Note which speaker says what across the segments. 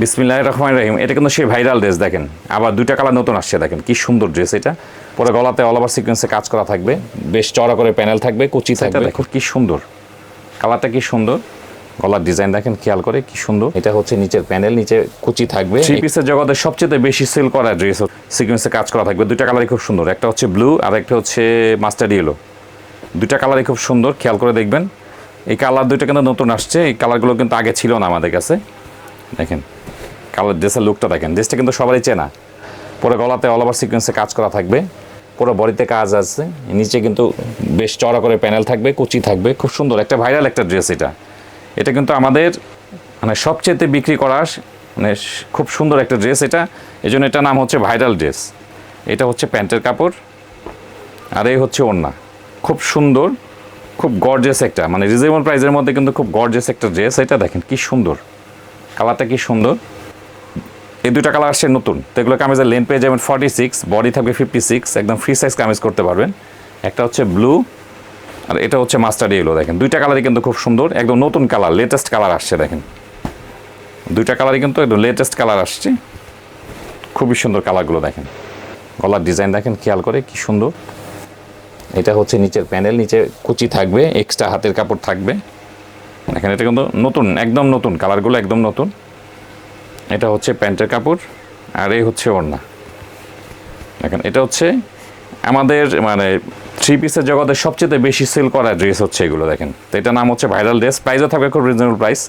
Speaker 1: বিসমিল্লাহ রহমান রহিম। এটা কিন্তু সেই ভাইরাল ড্রেস দেখেন। আবার দুইটা কালার নতুন আসছে দেখেন কি সুন্দর ড্রেস এটা। পরে গলাতে অল ওভার সিকোয়েন্সে কাজ করা থাকবে। বেশ চড়া করে প্যানেল থাকবে কুচি থাকবে। দেখো কি সুন্দর। কালারটা কি সুন্দর। গলার ডিজাইন দেখেন খেয়াল করে কি সুন্দর। এটা হচ্ছে নিচের প্যানেল নিচে কুচি থাকবে। থ্রি পিসের জগতে সবচেয়ে বেশি সেল করা ড্রেস সিকোয়েন্সে কাজ করা থাকবে। দুইটা কালারই খুব সুন্দর। একটা হচ্ছে ব্লু আর একটা হচ্ছে মাস্টার ইয়েলো দুইটা কালারই খুব সুন্দর খেয়াল করে দেখবেন। এই কালার দুইটা কিন্তু নতুন আসছে। এই কালারগুলো কিন্তু আগে ছিল না আমাদের কাছে। দেখেন, কালার ড্রেসের লুকটা দেখেন, ড্রেসটা কিন্তু সবারই চেনা। পরে গলাতে অল ওভার সিকোয়েন্সে কাজ করা থাকবে, পুরো বডিতে কাজ আছে, নিচে কিন্তু বেশ চড়া করে প্যানেল থাকবে, কুচি থাকবে, খুব সুন্দর, একটা ভাইরাল একটা ড্রেস এটা। এটা কিন্তু আমাদের মানে সবচেয়ে বিক্রি করা মানে খুব সুন্দর একটা ড্রেস এটা এই জন্য এটার নাম হচ্ছে ভাইরাল ড্রেস এটা হচ্ছে প্যান্টের কাপড়, আর এই হচ্ছে ওড়না। খুব সুন্দর, খুব গর্জেস একটা মানে রিজনেবল প্রাইসের মধ্যে কিন্তু খুব গর্জেস একটা ড্রেস এটা দেখেন কি সুন্দর। কালারটা কি সুন্দর? এই দুটা কালার আসছে নতুন। তো এগুলো কামিজের লেন পেয়ে যাবেন ফর্টি সিক্স বডি থাকবে ফিফটি সিক্স একদম ফ্রি সাইজ কামিজ করতে পারবেন। একটা হচ্ছে ব্লু আর এটা হচ্ছে মাস্টার ইয়েলো দেখেন। দুইটা কালারই কিন্তু খুব সুন্দর, একদম নতুন কালার লেটেস্ট কালার আসছে, দেখেন। দুইটা কালারই কিন্তু একদম লেটেস্ট কালার আসছে। খুবই সুন্দর কালারগুলো, দেখেন। গলার ডিজাইন দেখেন, খেয়াল করে, কি সুন্দর। এটা হচ্ছে নিচের প্যানেল নিচে কুচি থাকবে এক্সট্রা হাতের কাপড় থাকবে। দেখেন এটা কিন্তু নতুন, একদম নতুন, কালারগুলো একদম নতুন। এটা হচ্ছে প্যান্টের কাপড়, আর এই হচ্ছে ওড়না। দেখেন এটা হচ্ছে আমাদের মানে থ্রি পিসের জগতে সবচেয়ে বেশি সেল করা ড্রেস হচ্ছে এগুলো, দেখেন। তো এটার নাম হচ্ছে ভাইরাল ড্রেস প্রাইসও থাকবে খুব রিজনেবল প্রাইস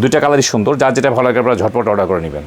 Speaker 1: দুইটা কালারই সুন্দর, যার যেটা ভালো লাগে আপনারা ঝটপট অর্ডার করে নেবেন।